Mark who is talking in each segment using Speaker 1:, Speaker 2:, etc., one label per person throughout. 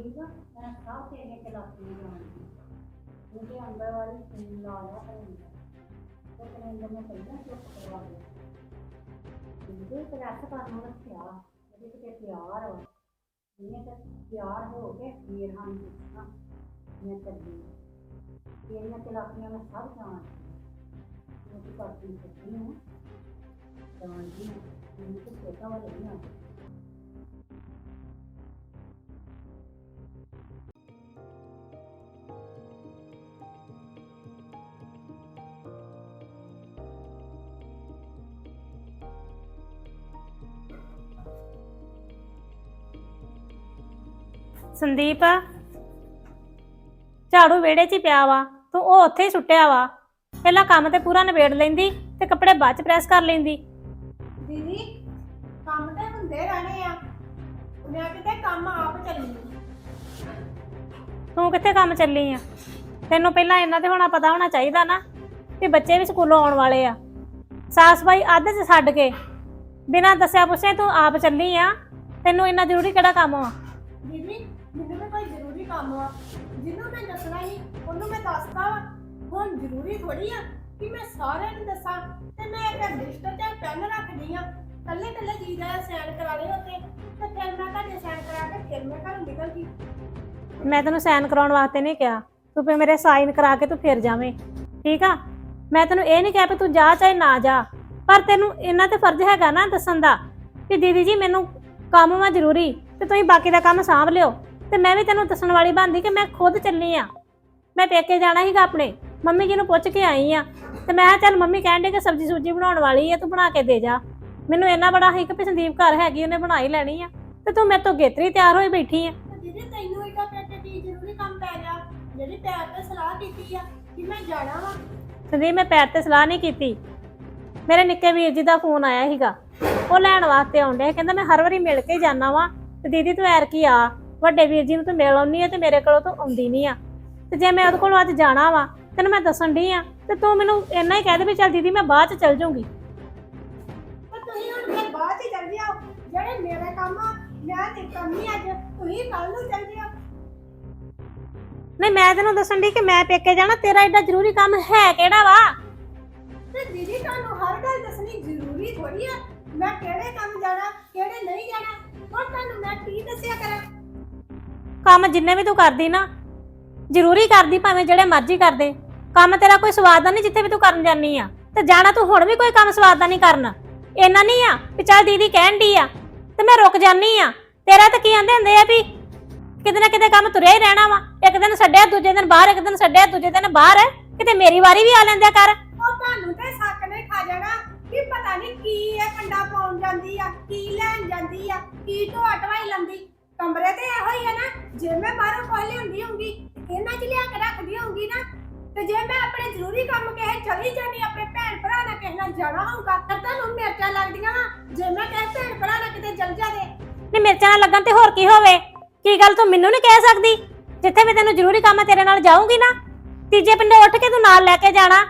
Speaker 1: ਸੰਦੀਪ ਮੈਂ ਸਭ ਤੇਰੀਆਂ ਚਲਾਕੀਆਂ ਜਾਣਦੀ ਉਹਦੇ ਅੰਦਰ ਵਾਲੀ ਸੁਣ ਲਾ ਲਿਆ ਕਰਿੰਦਾ ਉਹ ਕਰਿੰਦਾ ਨੇ ਪਹਿਲਾਂ ਚੁੱਪ ਕਰਵਾ ਲਿਆ ਜਿਹਦੇ ਤੇ ਰੱਖ ਕਰਨ ਰੱਖਿਆ ਉਹਦੇ ਤੇ ਪਿਆਰ ਵਾ ਜਿਹਨੇ ਤੇ ਪਿਆਰ ਹੋ ਕੇ ਫੇਰ ਹਾਂ ਦੱਸਣਾ ਮੈਂ ਚੱਲੀ ਤੇਰੀਆਂ ਚਲਾਕੀਆਂ ਮੈਂ ਸਭ ਜਾਣਦੀ ਉਹ ਤੂੰ ਕਰਦੀ ਸੱਚੀ ਹੈ ਜਾਣਦੀ ਹਾਂ ਮੈਨੂੰ ਤੇ ਛੋਟਾ
Speaker 2: ਸੰਦੀਪ, ਝਾੜੂ ਵਿਹੜੇ 'ਚ ਹੀ ਪਿਆ ਵਾ, ਤੂੰ ਉਹ ਉੱਥੇ ਹੀ ਸੁੱਟਿਆ ਵਾ। ਪਹਿਲਾਂ ਕੰਮ ਤੇ ਪੂਰਾ ਨਿਬੇੜ ਲੈਂਦੀ ਤੇ ਕੱਪੜੇ ਬਾਅਦ 'ਚ ਪ੍ਰੈਸ ਕਰ ਲੈਂਦੀ।
Speaker 3: ਦੀਦੀ, ਕੰਮ ਤੇ ਹੁੰਦੇ ਰਹਿਣੇ ਆ। ਮੈਂ ਕਿਤੇ ਕੰਮ ਆਪ ਚੱਲੀ
Speaker 2: ਤੂੰ ਕਿੱਥੇ ਕੰਮ ਚੱਲੀ ਆ? ਤੈਨੂੰ ਪਹਿਲਾਂ ਇਹਨਾਂ ਤੇ ਹੋਣਾ ਪਤਾ ਹੋਣਾ ਚਾਹੀਦਾ ਨਾ ਕਿ ਬੱਚੇ ਵੀ ਸਕੂਲੋਂ ਆਉਣ ਵਾਲੇ ਆ। ਸਾਫ਼ ਸਫ਼ਾਈ ਅੱਧ 'ਚ ਛੱਡ ਕੇ ਬਿਨਾਂ ਦੱਸਿਆ ਪੁੱਛੇ ਤੂੰ ਆਪ ਚੱਲੀ ਆ। ਤੈਨੂੰ ਇੰਨਾ ਜ਼ਰੂਰੀ ਕਿਹੜਾ ਕੰਮ ਆ?
Speaker 3: ਦੀਦੀ, ਮੈਨੂੰ ਵੀ ਕੋਈ ਜ਼ਰੂਰੀ ਕੰਮ ਆ। ਜਿਹਨੂੰ ਮੈਂ ਦੱਸਣਾ ਸੀ, ਉਹਨੂੰ ਮੈਂ ਦੱਸਦਾ ਵਾ। ਹੁਣ ਜ਼ਰੂਰੀ ਥੋੜੀ ਆ ਕਿ ਮੈਂ ਸਾਰਿਆਂ ਨੂੰ ਦੱਸਾਂ ਤੇ ਮੈਂ ਇੱਕ ਲਿਸਟ ਤੇ ਪੈਨ ਰੱਖਦੀ ਆ। ਕੱਲੇ ਕੱਲੇ ਜੀ ਦਾ ਸੈਨ ਕਰਾ ਲਏ ਉੱਤੇ ਤੇ ਫਿਰ ਮੈਂ ਤੁਹਾਡੇ ਸੈਨ ਕਰਾ ਕੇ ਫਿਰ ਮੈਂ ਘਰੋਂ ਨਿਕਲ ਗਈ।
Speaker 2: ਮੈਂ ਤੈਨੂੰ ਸਾਈਨ ਕਰਾਉਣ ਵਾਸਤੇ ਨਹੀਂ ਕਿਹਾ। ਤੂੰ ਫੇ ਮੇਰੇ ਸਾਈਨ ਕਰਾ ਕੇ ਤੂੰ ਫਿਰ ਜਾਵੇਂ। ਠੀਕ ਆ? ਮੈਂ ਤੈਨੂੰ ਇਹ ਨਹੀਂ ਕਿਹਾ ਵੀ ਤੂੰ ਜਾ ਚਾਹੇ ਨਾ ਜਾ। ਪਰ ਤੈਨੂੰ ਇਹਨਾਂ ਤੇ ਫਰਜ਼ ਹੈਗਾ ਨਾ ਦੱਸਣ ਦਾ ਕਿ ਦੀਦੀ ਜੀ, ਮੈਨੂੰ ਕੰਮ ਵਾ ਜ਼ਰੂਰੀ, ਤੇ ਤੁਸੀਂ ਬਾਕੀ ਦਾ ਕੰਮ ਸਾਂਭ ਲਿਓ। ਤੇ ਮੈਂ ਵੀ ਤੈਨੂੰ ਦੱਸਣ ਵਾਲੀ ਬਣਦੀ ਕਿ ਮੈਂ ਖੁਦ ਚੱਲੀ ਆ। ਮੈਂ ਪੇਕੇ ਜਾਣਾ ਸੀਗਾ ਆਪਣੇ। ਮੰਮੀ ਜੀ ਨੂੰ ਪੁੱਛ ਕੇ ਆਈ ਆ। ਤੇ ਮੈਂ ਕਿਹਾ, ਚੱਲ ਮੰਮੀ ਕਹਿਣ ਦੇ ਕਿ ਸਬਜ਼ੀ ਸੂਜੀ ਬਣਾਉਣ ਵਾਲੀ ਆ, ਤੂੰ ਬਣਾ ਕੇ ਦੇ ਜਾ। ਮੈਨੂੰ ਇੰਨਾ ਬੜਾ ਸੀ ਕਿ ਵੀ ਸੰਦੀਪ ਘਰ ਹੈਗੀ ਉਹਨੇ ਬਣਾ ਹੀ ਲੈਣੀ ਆ। ਤੇ ਤੂੰ ਮੇਰੇ ਤੋਂ ਗੇਤਰੀ ਤਿਆਰ ਹੋਈ ਬੈਠੀ ਆ।
Speaker 3: ਤੇ ਦੀਦੀ ਤੈਨੂੰ ਇਹਦਾ ਪੇਟੇ ਦੀ ਜ਼ਰੂਰੀ ਕੰਮ ਪੈ ਗਿਆ। ਜਿਹੜੀ ਪੈਰ ਤੇ ਸਲਾਹ ਕੀਤੀ ਆ ਕਿ ਮੈਂ ਜਾਣਾ ਵਾ।
Speaker 2: ਸੰਦੀਪ ਮੈਂ ਪੈਰ ਤੇ ਸਲਾਹ ਨਹੀਂ ਕੀਤੀ। ਮੇਰੇ ਨਿੱਕੇ ਵੀਰ ਜੀ ਦਾ ਫੋਨ ਆਇਆ ਸੀਗਾ। ਉਹ ਲੈਣ ਵਾਸਤੇ ਆਉਂਦੇ ਕਹਿੰਦਾ ਮੈਂ ਹਰ ਵਾਰੀ ਮਿਲ ਕੇ ਜਾਣਾ ਵਾਂ। ਤੇ ਦੀਦੀ ਤੂੰ ਐਰ ਕੀ ਆ। ਵੱਡੇ ਵੀਰ ਜੀ ਨੂੰ ਤੂੰ ਮਿਲ ਆਉਣੀ ਆ ਤੇ ਮੇਰੇ ਕੋਲੋਂ ਤੂੰ ਆਉਂਦੀ ਨਹੀਂ ਆ। ਤੇ ਜੇ ਮੈਂ ਉਹਦੇ ਕੋਲੋਂ ਅੱਜ ਜਾਣਾ ਵਾ ਤੈਨੂੰ ਮੈਂ ਦੱਸਣ ਡਈ ਆ ਤੇ ਤੂੰ ਮੈਨੂੰ ਇੰਨਾ ਹੀ ਕਹਿ ਦੇ ਵੀ ਚੱਲ ਦੀਦੀ ਮੈਂ ਬਾਅਦ ਚ ਚੱਲ ਜਾਊਂਗੀ।
Speaker 3: ਤੁਸੀਂ ਹੁਣ ਫਿਰ ਬਾਅਦ ਹੀ ਚੱਲ ਜਾਓ। ਜਿਹੜੇ ਮੇਰੇ ਕੰਮ ਆ ਮੈਂ ਤੇ ਕਰਨੀ ਅੱਜ। ਤੁਸੀਂ ਕੱਲ ਨੂੰ ਚੱਲ ਜਾਓ।
Speaker 2: ਨਹੀਂ ਮੈਂ ਤੈਨੂੰ ਦੱਸਣ ਡਈ ਕਿ ਮੈਂ ਪੇਕੇ ਜਾਣਾ ਤੇਰਾ ਐਡਾ ਜ਼ਰੂਰੀ ਕੰਮ ਹੈ ਕਿਹੜਾ ਵਾ?
Speaker 3: ਤੇ ਦੀਦੀ ਤੁਹਾਨੂੰ ਹਰ ਗੱਲ ਦੱਸਣੀ ਜ਼ਰੂਰੀ ਥੋੜੀ ਆ। ਮੈਂ ਕਿਹੜੇ ਕੰਮ ਜਾਣਾ ਕਿਹੜੇ ਨਹੀਂ ਜਾਣਾ ਹੁਣ ਤੁਹਾਨੂੰ ਮੈਂ ਕੀ ਦੱਸਿਆ ਕਰਾਂ?
Speaker 2: ਕੰਮ ਜਿੰਨੇ ਵੀ ਤੂੰ ਕਰਦੀ ਨਾ ਜ਼ਰੂਰੀ ਕਰਦੀ ਭਾਵੇਂ ਜਿਹੜੇ ਮਰਜ਼ੀ ਕਰਦੇ। ਕੰਮ ਤੇਰਾ ਕੋਈ ਸਵਾਦ ਦਾ ਨਹੀਂ ਜਿੱਥੇ ਵੀ ਤੂੰ ਕਰਨ ਜਾਨੀ ਆ। ਤੇ ਜਾਣਾ ਤੂੰ ਹੁਣ ਵੀ ਕੋਈ ਕੰਮ ਸਵਾਦ ਦਾ ਨਹੀਂ ਕਰਨਾ। ਇੰਨਾ ਨਹੀਂ ਆ ਵੀ ਚੱਲ ਦੀਦੀ ਕਹਿਣ ਦੀ ਆ ਤੇ ਮੈਂ ਰੁਕ ਜਾਨੀ ਆ। ਤੇਰਾ ਤਾਂ ਕੀ ਆਂਦੇ ਹੁੰਦੇ ਆ ਵੀ ਕਿਤੇ ਨਾ ਕਿਤੇ ਕੰਮ ਤੁਰਿਆ ਹੀ ਰਹਿਣਾ ਵਾ। ਇੱਕ ਦਿਨ ਛੱਡਿਆ, ਦੂਜੇ ਦਿਨ ਬਾਹਰ, ਇੱਕ ਦਿਨ ਛੱਡਿਆ, ਦੂਜੇ ਦਿਨ ਬਾਹਰ। ਕਿਤੇ ਮੇਰੀ ਵਾਰੀ ਵੀ ਆ ਲੈਂਦਿਆ ਕਰ
Speaker 3: ਉਹ ਤੁਹਾਨੂੰ ਤੇ ਸੱਕ ਨੇ ਖਾ ਜਾਣਾ ਕਿ ਪਤਾ ਨਹੀਂ ਕੀ ਇਹ ਕੰਡਾ ਪਾਉਣ ਜਾਂਦੀ ਆ, ਕੀ ਲੈਣ ਜਾਂਦੀ ਆ, ਕੀ ਢੋਆ ਲੰਦੀ ਕਮਰੇ ਤੇ ਇਹੋ ਹੀ ਆ ਨਾ, ਜੇ ਮੈਂ ਬਾਹਰੋਂ ਕੋਈ ਲਿਆਉਂਦੀ ਹੋਊਗੀ, ਇਹਨਾਂ 'ਚ ਲਿਆ ਕੇ ਰੱਖਦੀ ਹੋਊਗੀ ਨਾ ਤੇ ਜੇ ਮੈਂ ਆਪਣੇ ਜ਼ਰੂਰੀ ਕੰਮ ਕਹੇ ਚਲੀ ਜਾਣੀ ਆਪਣੇ ਭੈਣ ਭਰਾ ਨਾਲ ਕਿਸੇ ਨਾਲ ਜਾਣਾ ਹੋਊਗਾ ਤਾਂ ਤੁਹਾਨੂੰ ਮਿਰਚਾਂ ਲੱਗਦੀਆਂ ਵਾ। ਜੇ ਮੈਂ ਕਹੇ ਭੈਣ ਭਰਾ ਨਾਲ ਕਿਤੇ ਚਲ ਜਾਵੇ।
Speaker 2: ਨਹੀਂ ਮਿਰਚਾਂ ਨਾਲ ਲੱਗਣ ਤੇ ਹੋਰ ਕੀ ਹੋਵੇ? ਕੀ ਗੱਲ ਤੂੰ ਮੈਨੂੰ ਨਹੀਂ ਕਹਿ ਸਕਦੀ? ਜਿੱਥੇ ਵੀ ਤੈਨੂੰ ਜ਼ਰੂਰੀ ਕੰਮ ਆ ਤੇਰੇ ਨਾਲ ਜਾਊਂਗੀ ਨਾ। ਤੀਜੇ ਪਿੰਡੇ ਉੱਠ ਕੇ ਤੂੰ ਨਾਲ ਲੈ ਕੇ ਜਾਣਾ।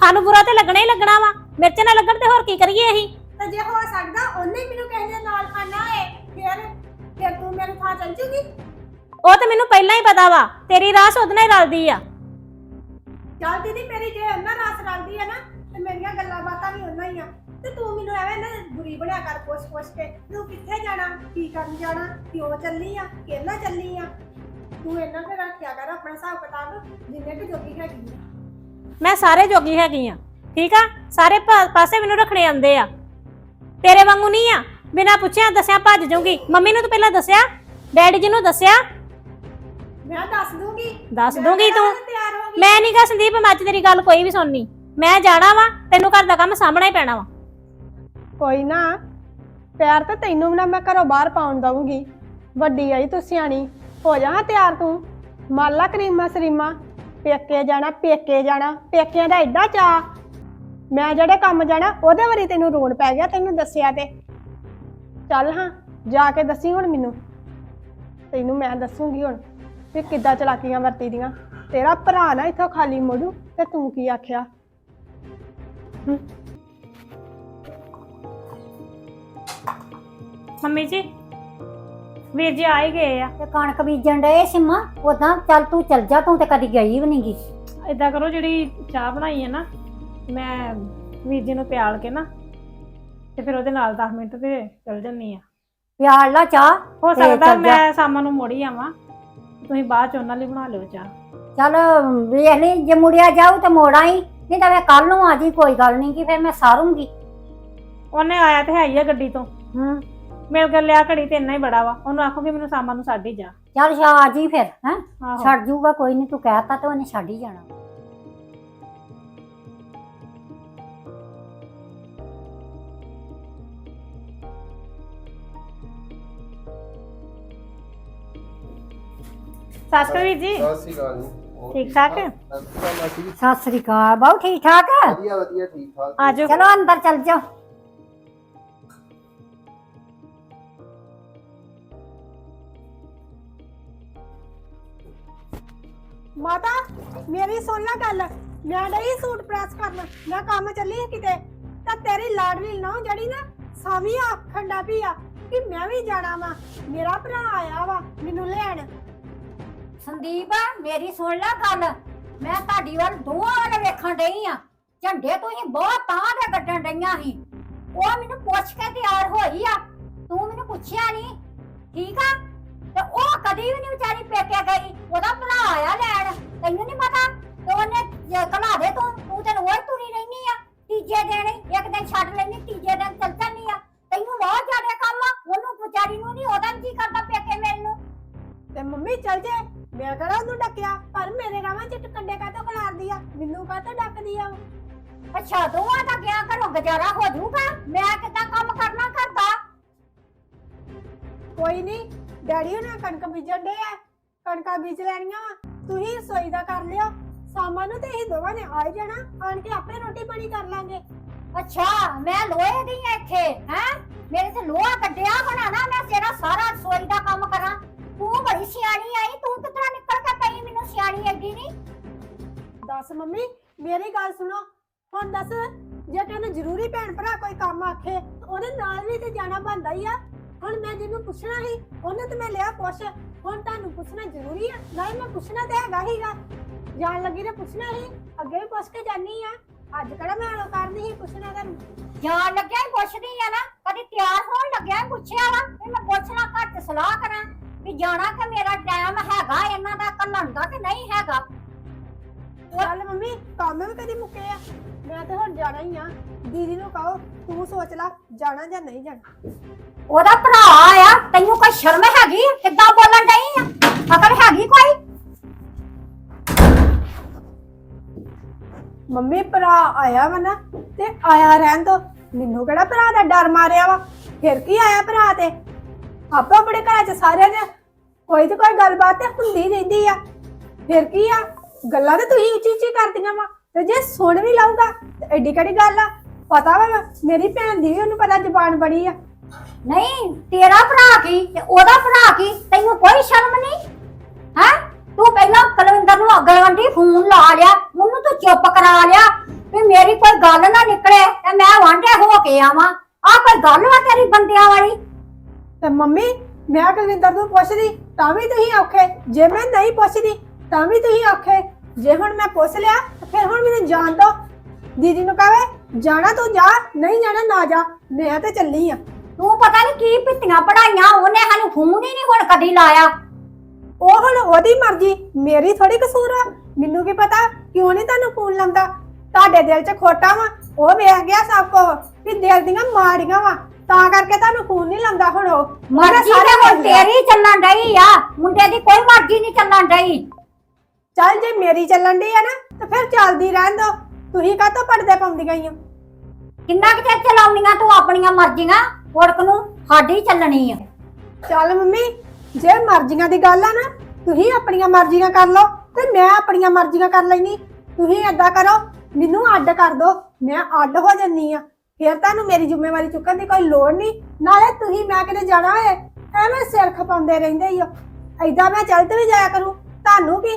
Speaker 2: ਸਾਨੂੰ ਬੁਰਾ ਤੇ ਲੱਗਣਾ ਹੀ ਲੱਗਣਾ ਵਾ। ਮਿਰਚਾਂ ਨਾਲ ਲੱਗਣ ਤੇ ਹੋਰ ਕੀ ਕਰੀਏ ਅਸੀਂ?
Speaker 3: ਤੇ ਜੇ ਹੋ ਸਕਦਾ ਉਹਨੇ ਹੀ ਮੈਨੂੰ ਕਿਸੇ ਦੇ ਨਾਲ ਖਾਣਾ ਏ। ਫਿਰ ਫਿਰ ਤੂੰ ਮੇਰੇ ਥਾਂ ਚਲ ਜੂਗੀ।
Speaker 2: ਉਹ ਤੇ ਮੈਨੂੰ ਪਹਿਲਾਂ ਹੀ ਪਤਾ ਵਾ। ਤੇਰੀ ਰਾਸ ਉਹਦੇ ਨਾਲ ਹੀ ਰਲਦੀ ਆ।
Speaker 3: ਚੱਲ ਦੀਦੀ, ਮੇਰੀ ਜੇ ਉਹਨਾਂ ਰਾਸ ਰਲਦੀ ਆ ਨਾ, ਤੇ ਮੇਰੀਆਂ ਗੱਲਾਂ ਬਾਤਾਂ ਵੀ ਉਹਨਾਂ ਹੀ ਆ। ਤੇ ਤੂੰ ਮੈਨੂੰ ਐਵੇਂ ਨਾ ਬੁਰੀ ਬਣਿਆ ਕਰ ਪੁੱਛ ਪੁੱਛ ਕੇ ਤੂੰ ਕਿੱਥੇ ਜਾਣਾ, ਕੀ ਕਰਨ ਜਾਣਾ, ਕਿਉਂ ਚੱਲੀ ਆ ਕਿਹਨਾਂ ਚੱਲੀ ਆ। ਤੂੰ ਇਹਨਾਂ ਤੇ ਰੱਖਿਆ ਕਰ ਆਪਣਾ ਹਿਸਾਬ ਕਿਤਾਬ, ਜਿੰਨੇ ਕਿ ਜੋਗੀ ਹੈਗੀ ਆ।
Speaker 2: ਮੈਂ ਸਾਰੇ ਜੋਗੀ ਹੈਗੀ ਆ, ਠੀਕ ਆ? ਸਾਰੇ ਪਾ- ਪਾਸੇ ਮੈਨੂੰ ਰੱਖਣੇ ਆਉਂਦੇ ਆ। ਤੇਰੇ ਵਾਂਗੂ ਨਹੀਂ ਆ। ਬਿਨਾਂ ਪੁੱਛਿਆ ਦੱਸਿਆ ਭੱਜ ਜਾਊਗੀ। ਮੰਮੀ ਨੂੰ ਤੂੰ ਪਹਿਲਾਂ ਦੱਸਿਆ, ਡੈਡੀ ਜੀ ਨੂੰ ਦੱਸਿਆ
Speaker 3: ਮੈਂ ਦੱਸ ਦੂੰਗੀ।
Speaker 2: ਦੱਸ
Speaker 3: ਮੈਂ
Speaker 2: ਦੂੰਗੀ ਤੂੰ
Speaker 3: ਤਿਆਰ ਹੋ ਗਈ।
Speaker 2: ਮੈਂ ਨਹੀਂ ਕਹ ਸੰਦੀਪ ਮੈਂ ਅੱਜ ਤੇਰੀ ਗੱਲ ਕੋਈ ਵੀ ਸੁਣਨੀ। ਮੈਂ ਜਾਣਾ ਵਾ ਤੈਨੂੰ ਘਰ ਦਾ ਕੰਮ ਸਾਹਮਣਾ ਹੀ ਪੈਣਾ ਵਾ।
Speaker 4: ਕੋਈ ਨਾ ਪਿਆਰ ਤੇ ਤੈਨੂੰ ਵੀ ਨਾ ਮੈਂ ਘਰੋਂ ਬਾਹਰ ਪਾਉਣ ਦਊਂਗੀ। ਵੱਡੀ ਆਈ ਤੂੰ ਸਿਆਣੀ। ਹੋ ਜਾ ਤਿਆਰ ਤੂੰ। ਮਾਲਾ ਕਰੀਮਾ ਸਰੀਮਾ। ਪੇਕੇ ਜਾਣਾ ਪੇਕੇ ਜਾਣਾ। ਪੇਕਿਆਂ ਦਾ ਐਡਾ ਚਾ ਮੈਂ ਜਿਹੜੇ ਕੰਮ ਜਾਣਾ ਉਹਦੇ ਵਾਰੀ ਤੈਨੂੰ ਰੋਣ ਪੈ ਗਿਆ ਤੈਨੂੰ ਦੱਸਿਆ ਤੇ। ਚੱਲ ਹਾਂ ਜਾ ਕੇ ਦੱਸੀ ਹੁਣ ਮੈਨੂੰ। ਤੈਨੂੰ ਮੈਂ ਦੱਸੂਗੀ ਹੁਣ। ਵੀ ਕਿੱਦਾਂ ਚਲਾਕੀਆਂ ਵਰਤੀ ਦੀਆਂ? ਤੇਰਾ ਭਰਾ ਨਾ ਇੱਥੋਂ ਖਾਲੀ ਮੋੜੂ ਤੇ ਤੂੰ ਕੀ ਆਖਿਆ?
Speaker 2: ਮੰਮੀ ਜੀ ਵੀਰ ਜੀ ਆ ਹੀ ਗਏ ਆ।
Speaker 1: ਤੇ ਕਣਕ ਬੀਜਣ ਡਏ ਸਿੰਮਾ? ਉਦਾਂ ਚੱਲ ਤੂੰ ਚੱਲ ਜਾ ਤੂੰ ਤੇ ਕਦੀ ਗਈ ਵੀ ਨਹੀਂਗੀ।
Speaker 2: ਇਦਾਂ ਕਰੋ ਜਿਹੜੀ ਚਾਹ ਬਣਾਈ ਹੈ ਨਾ ਮੈਂ ਵੀਰ ਜੀ ਨੂੰ ਪਿਆਲ ਕੇ ਨਾ ਤੇ ਫਿਰ ਉਹਦੇ ਨਾਲ 10 ਮਿੰਟ ਤੇ ਚਲ ਜੰਨੀ ਆ।
Speaker 1: ਪਿਆਲ ਲਾ ਚਾਹ
Speaker 2: ਹੋ
Speaker 1: ਤੇ
Speaker 2: ਸਕਦਾ
Speaker 1: ਚੱਲ ਜਾ।
Speaker 2: ਮੈਂ ਸ਼ਾਮਾਂ ਨੂੰ ਮੁੜੀ ਆਵਾਂ। ਤੁਸੀਂ ਬਾਅਦ ਚ ਉਹਨਾਂ ਲਈ ਬਣਾ ਲਿਓ ਚਾਹ।
Speaker 1: ਚੱਲ ਵੇਖ ਲਈ ਜੇ ਮੁੜਿਆ ਜਾਊ ਤੇ ਮੋੜ ਆਈ ਨਹੀਂ ਤਾਂ ਮੈਂ ਕੱਲ ਨੂੰ ਆ ਜੀ ਕੋਈ ਗੱਲ ਨਹੀਂ ਕਿ ਫਿਰ ਮੈਂ ਸਾਰੂੰਗੀ।
Speaker 2: ਉਹਨੇ ਆਇਆ ਤੇ ਹੈ ਹੀ ਆ ਗੱਡੀ ਤੋਂ।
Speaker 1: ਹੂੰ।
Speaker 2: ਮਿਲ ਗਿਆ ਲਿਆ ਘੜੀ ਤੇ ਇੰਨਾ ਹੀ ਬੜਾ ਵਾ। ਉਹਨੂੰ ਆਖੋਗੇ ਮੈਨੂੰ ਸ਼ਾਮਾਂ ਨੂੰ ਛੱਡ ਹੀ ਜਾ।
Speaker 1: ਚੱਲ ਸ਼ਾ ਆ ਜੀ ਫਿਰ ਹੈ?
Speaker 2: ਆਹੋ।
Speaker 1: ਛੱਡ ਜੂਗਾ ਕੋਈ ਨਹੀਂ ਤੂੰ ਕਹਿਤਾ ਤੇ ਉਹਨੇ ਛੱਡ ਹੀ ਜਾਣਾ।
Speaker 2: ਸਤਿ ਸ਼੍ਰੀ ਅਕਾਲ ਵੀਰ ਜੀ।
Speaker 5: ਸਤਿ ਸ਼੍ਰੀ ਅਕਾਲ ਜੀ। ਹੋਰ
Speaker 2: ਠੀਕ ਠਾਕ?
Speaker 5: ਸਤਿ ਸ਼੍ਰੀ ਅਕਾਲ ਮਾਸੀ ਜੀ।
Speaker 1: ਸਤਿ ਸ੍ਰੀ ਅਕਾਲ। ਬਹੁ ਠੀਕ ਠਾਕ
Speaker 5: ਵਧੀਆ ਵਧੀਆ ਠੀਕ ਠਾਕ
Speaker 2: ਆਜੋ।
Speaker 1: ਚਲੋ ਅੰਦਰ ਚੱਲ ਜਾਓ।
Speaker 3: ਮਾਤਾ ਮੇਰੀ ਸੁਣ ਲੈ ਗੱਲ। ਮੈਂ ਨਹੀਂ ਸੂਟ ਪ੍ਰੈਸ ਕਰਨ। ਮੈਂ ਕੰਮ ਚੱਲੀ ਹਾਂ ਕਿਤੇ। ਤਾਂ ਤੇਰੀ ਲਾਡਲੀ ਨਾ ਜਿਹੜੀ ਨਾ ਸਾਵੀ ਆਖਣ ਦਾ ਵੀ ਆ ਕਿ ਮੈਂ ਵੀ ਜਾਣਾ ਵਾ। ਮੇਰਾ ਭਰਾ ਆਇਆ ਵਾ ਮੈਨੂੰ ਲੈਣ।
Speaker 1: ਸੰਦੀਪ, ਮੇਰੀ ਸੁਣ ਲੈ ਗੱਲ। ਮੈਂ ਤੁਹਾਡੀ ਵੱਲ ਦੋਹਾਂ ਵੱਲ ਵੇਖਣ ਡਈ ਆ। ਝੰਡੇ ਤੁਸੀਂ ਬਹੁਤ ਤਾਂ ਦੇ ਕੱਢਣ ਡਈਆਂ ਸੀ। ਉਹ ਮੈਨੂੰ ਪੁੱਛ ਕੇ ਤਿਆਰ ਹੋਈ ਆ। ਤੂੰ ਮੈਨੂੰ ਪੁੱਛਿਆ ਨਹੀਂ ਠੀਕ ਆ? ਤੇ ਉਹ ਕਦੀ ਵੀ ਨਹੀਂ ਵਿਚਾਰੀ ਪੇਕੇ ਗਈ। ਉਹਦਾ ਭਰਾ ਆਇਆ ਲੈਣ। ਤੈਨੂੰ ਨਹੀਂ ਪਤਾ? ਤੇ ਉਹਨੇ ਕਲਾ ਦੇ ਤੂੰ। ਤੂੰ ਤੇ ਰੋਜ਼ ਤੁਰੀ ਰਹਿਨੀ ਆ। ਤੀਜੇ ਦਿਨ ਇੱਕ ਦਿਨ ਛੱਡ ਲੈਨੀ, ਤੀਜੇ ਦਿਨ ਚੱਲ ਜਾਂਦੀ ਆ। ਤੈਨੂੰ ਬਹੁਤ ਜ਼ਿਆਦਾ ਕੰਮ ਆ। ਉਹਨੂੰ ਵਿਚਾਰੀ ਨੂੰ ਨਹੀਂ ਉਹਦਾ ਜੀ ਕਰਦਾ ਪੇਕੇ ਮਿਲਣ ਨੂੰ।
Speaker 3: ਤੇ ਮੰਮੀ ਚੱਲ ਜੇ। ਮੈਂ ਕਿਹੜਾ ਉਹਨੂੰ ਡੱਕਿਆ? ਪਰ ਮੇਰੇ ਰਾਵਾਂ ਚ ਕੰਡੇ ਕਾਤੋਂ ਖਲਾਰਦੀ ਆ? ਮੈਨੂੰ ਕਾਤੋਂ ਡੱਕਦੀ ਆ
Speaker 1: ਅੱਛਾ ਦੋਵਾਂ ਦਾ ਗਿਆ ਘਰੋਂ, ਗੁਜ਼ਾਰਾ ਹੋ ਜਾਊਗਾ। ਮੈਂ ਕਿੱਦਾਂ ਕੰਮ ਕਰਨਾ ਕਰਦਾ
Speaker 3: ਕੋਈ ਨਹੀਂ, ਡੈਡੀ ਉਹਨਾਂ ਕਣਕ ਬੀਜਣ ਦੇ ਆ। ਕਣਕਾਂ ਬੀਜ ਲੈਣੀਆਂ ਵਾ। ਤੁਸੀਂ ਰਸੋਈ ਦਾ ਕਰ ਲਿਓ। ਸ਼ਾਮਾਂ ਨੂੰ ਤੇ ਅਸੀਂ ਦੋਵਾਂ ਨੇ ਆ ਹੀ ਜਾਣਾ। ਆਣ ਕੇ ਆਪੇ ਰੋਟੀ ਪਾਣੀ ਕਰ ਲਾਂਗੇ।
Speaker 1: ਅੱਛਾ, ਮੈਂ ਲੋਹੇ ਦੀ ਆ ਇੱਥੇ, ਹੈ? ਮੇਰੇ ਤੇ ਲੋਹਾ ਕੱਢਿਆ ਹੋਣਾ ਨਾ, ਮੈਂ ਤੇਰਾ ਸਾਰਾ ਰਸੋਈ ਦਾ ਕੰਮ ਕਰਾਂ। ਤੂੰ ਬੜੀ ਸਿਆਣੀ ਆਈ
Speaker 3: ਦੱਸ ਮੰਮੀ, ਮੇਰੀ ਗੱਲ ਸੁਣੋ। ਹੁਣ ਦੱਸ, ਜੇ ਤੈਨੂੰ ਜ਼ਰੂਰੀ ਭੈਣ ਭਰਾ ਕੋਈ ਕੰਮ ਆਖੇ, ਤਾਂ ਉਹਦੇ ਨਾਲ ਵੀ ਤੇ ਜਾਣਾ ਬਣਦਾ ਹੀ ਆ। ਹੁਣ ਮੈਂ ਜਿਹਨੂੰ ਪੁੱਛਣਾ ਸੀ, ਉਹਨੇ ਤੇ ਮੈਂ ਲਿਆ ਪੁੱਛ ਹੁਣ ਤੁਹਾਨੂੰ ਪੁੱਛਣਾ ਜ਼ਰੂਰੀ ਆ ਨਹੀਂ ਮੈਂ ਪੁੱਛਣਾ ਤੇ ਹੈਗਾ ਹੀਗਾ ਜਾਣ ਲੱਗੀ ਤੇ ਪੁੱਛਣਾ ਸੀ, ਅੱਗੇ ਵੀ ਪੁੱਛ ਕੇ ਜਾਨੀ ਆ। ਅੱਜ ਕਿਹੜਾ ਮੈਂ ਆਲੋ ਕਰਨੀ ਸੀ ਪੁੱਛਣਾ ਤੁਹਾਨੂੰ
Speaker 1: ਜਾਣ ਲੱਗਿਆ ਹੀ ਪੁੱਛਦੀ ਆ ਨਾ, ਕਦੀ ਤਿਆਰ ਹੋਣ ਲੱਗਿਆ ਹੀ ਪੁੱਛਿਆ ਵਾ, ਵੀ ਮੈਂ ਪੁੱਛਣਾ ਘੱਟ ਸਲਾਹ ਕਰਾਂ, ਵੀ ਜਾਣਾ ਕਿ ਮੇਰਾ ਟਾਈਮ ਹੈਗਾ, ਇਹਨਾਂ ਦਾ ਕੱਲਣ ਦਾ ਕਿ ਨਹੀਂ ਹੈਗਾ।
Speaker 3: ਚੱਲ ਮੰਮੀ ਕੰਮ ਵੀ ਕਦੀ ਮੁੱਕੇ ਆ। ਮੈਂ ਤੇ ਹੁਣ ਜਾਣਾ ਹੀ ਆ। ਦੀਦੀ ਨੂੰ ਕਹੋ ਤੂੰ ਸੋਚ ਲੈ ਜਾਣਾ ਜਾਂ ਨਹੀਂ ਜਾਣਾ।
Speaker 1: ਉਹਦਾ ਭਰਾ ਆ ਤੈਨੂੰ ਕੋਈ ਸ਼ਰਮ ਹੈਗੀ? ਕਿੱਦਾਂ ਬੋਲਣ ਡਈ ਆ? ਅਕਲ ਹੈਗੀ ਕੋਈ?
Speaker 3: ਮੰਮੀ ਭਰਾ ਆਇਆ ਵਾ ਨਾ ਤੇ ਆਇਆ ਰਹਿਣ ਦੋ। ਮੈਨੂੰ ਕਿਹੜਾ ਭਰਾ ਦਾ ਡਰ ਮਾਰਿਆ ਵਾ? ਫਿਰ ਕੀ ਆਇਆ ਭਰਾ ਤੇ? ਆਪੋ ਆਪਣੇ ਘਰਾਂ 'ਚ ਸਾਰਿਆਂ ਦੇ ਕੋਈ ਤੇ ਕੋਈ ਗੱਲਬਾਤ ਤੇ ਹੁੰਦੀ ਰਹਿੰਦੀ ਆ। ਫਿਰ ਕੀ ਆ? ਗੱਲਾਂ ਤੇ ਤੁਸੀਂ ਉੱਚੀ ਉੱਚੀ ਕਰਦੀਆਂ ਵਾ ਤੇ ਜੇ ਸੁਣ ਵੀ ਲਊਗਾ ਤੇ ਐਡੀ ਕਿਹੜੀ ਗੱਲ ਆ? ਪਤਾ ਵਾ ਮੇਰੀ ਭੈਣ ਦੀ ਵੀ ਉਹਨੂੰ ਪਤਾ ਜ਼ਬਾਨ ਬੜੀ ਆ।
Speaker 1: ਨਹੀਂ ਤੇਰਾ ਭਰਾ ਕੀ ਤੇ ਉਹਦਾ ਭਰਾ ਕੀ? ਤੈਨੂੰ ਕੋਈ ਸ਼ਰਮ ਨਹੀਂ? ਹੈ? ਤੂੰ ਪਹਿਲਾਂ ਕੁਲਵਿੰਦਰ ਨੂੰ ਅਗਲਵੰਡੀ ਫੋਨ ਲਾ ਲਿਆ ਉਹਨੂੰ ਤੂੰ ਚੁੱਪ ਕਰਾ ਲਿਆ ਵੀ ਮੇਰੀ ਕੋਈ ਗੱਲ ਨਾ ਨਿਕਲੇ ਤੇ ਮੈਂ ਵਾਂਢੇ ਹੋ ਕੇ ਆਵਾਂ। ਆ ਕੋਈ ਗੱਲ ਵਾ ਤੇਰੀ ਬੰਦਿਆਂ ਵਾਲੀ?
Speaker 3: ਤੇ ਮੰਮੀ ਮੈਂ ਕੁਲਵਿੰਦਰ ਨੂੰ ਪੁੱਛਦੀ ਤਾਂ ਵੀ ਤੁਸੀਂ ਔਖੇ। ਜੇ ਮੈਂ ਨਹੀਂ ਪੁੱਛਦੀ ਤਾਂ ਵੀ ਤੁਸੀਂ ਔਖੇ। ਜੇ ਹੁਣ ਮੈਂ ਪੁੱਛ ਲਿਆ ਤਾਂ ਫਿਰ ਹੁਣ ਮੈਨੂੰ ਜਾਣ ਦੋ। ਦੀਦੀ ਨੂੰ ਕਹਵੇ ਜਾਣਾ ਤੂੰ ਜਾ ਨਹੀਂ ਜਾਣਾ ਨਾ ਜਾ ਮੈਂ ਤੇ ਚੱਲੀ ਆ।
Speaker 1: ਤੂੰ ਪਤਾ ਨਹੀਂ ਕੀ ਪਿੱਤੀਆਂ ਪੜਾਈਆਂ ਉਹਨੇ ਸਾਨੂੰ ਫੋਨ ਹੀ ਨਹੀਂ ਹੁਣ ਕਦੀ ਲਾਇਆ।
Speaker 3: ਉਹ ਹੁਣ ਉਹਦੀ ਮਰਜ਼ੀ ਮੇਰੀ ਥੋੜੀ ਕਸੂਰ ਆ। ਮੈਨੂੰ ਕੀ ਪਤਾ ਕਿਉਂ ਨਹੀਂ ਤੁਹਾਨੂੰ ਫੋਨ ਲਾਉਂਦਾ। ਤੁਹਾਡੇ ਦਿਲ 'ਚ ਖੋਟਾ ਵਾ ਉਹ ਵੇਖ ਗਿਆ ਸਭ ਕੁਝ ਵੀ ਦਿਲ ਦੀਆਂ ਮਾੜੀਆਂ ਵਾ। ਤਾਂ ਕਰਕੇ ਤੁਹਾਨੂੰ ਫੋਨ ਨਹੀਂ ਲਾਉਂਦਾ ਹੁਣ ਉਹ।
Speaker 1: ਮਰਜ਼ੀ ਤੇ ਹੁਣ। ਤੇਰੀ ਚੱਲਣ ਡਈ ਆ ਮੁੰਡੇ ਦੀ ਕੋਈ ਮਰਜ਼ੀ ਨਹੀਂ ਚੱਲਣ ਡਈ।
Speaker 3: ਚੱਲ ਜੇ ਮੇਰੀ ਚੱਲਣ ਦੀ ਆ ਨਾ ਤਾਂ ਫਿਰ ਚੱਲਦੀ ਰਹਿਣ ਦੋ। ਤੁਸੀਂ ਕਾਹਤੋਂ ਪੜਦੇ ਪਾਉਂਦੀਆਂ ਹੀ ਹੋ
Speaker 1: ਕਿੰਨਾ ਕੁ ਚਿਰ ਚਲਾਉਣੀਆਂ ਤੂੰ ਆਪਣੀਆਂ ਮਰਜ਼ੀਆਂ? ਉੜਕ ਨੂੰ ਸਾਡੀ ਚੱਲਣੀ ਆ।
Speaker 3: ਚੱਲ ਮੰਮੀ ਜੇ ਮਰਜ਼ੀਆਂ ਦੀ ਗੱਲ ਆ ਨਾ ਤੁਸੀਂ ਆਪਣੀਆਂ ਮਰਜ਼ੀਆਂ ਕਰ ਲਓ ਤੇ ਮੈਂ ਆਪਣੀਆਂ ਮਰਜ਼ੀਆਂ ਕਰ ਲੈਣੀ ਤੁਸੀਂ ਏਦਾਂ ਕਰੋ ਮੈਨੂੰ ਅੱਡ ਕਰ ਦਿਓ ਮੈਂ ਅੱਡ ਹੋ ਜੰਨੀ ਆ। ਫਿਰ ਤੁਹਾਨੂੰ ਮੇਰੀ ਜ਼ਿੰਮੇਵਾਰੀ ਚੁੱਕਣ ਦੀ ਕੋਈ ਲੋੜ ਨਹੀਂ। ਨਾਲੇ ਤੁਸੀਂ ਮੈਂ ਕਿਤੇ ਜਾਣਾ ਹੋਏ ਐਵੇਂ ਸਿਰ ਖਪਾਉਂਦੇ ਰਹਿੰਦੇ ਹੀ ਹੋ ਏਦਾਂ ਮੈਂ ਚੱਲ ਤੇ ਵੀ ਜਾਇਆ ਕਰੂੰ। ਤੁਹਾਨੂੰ ਕੀ?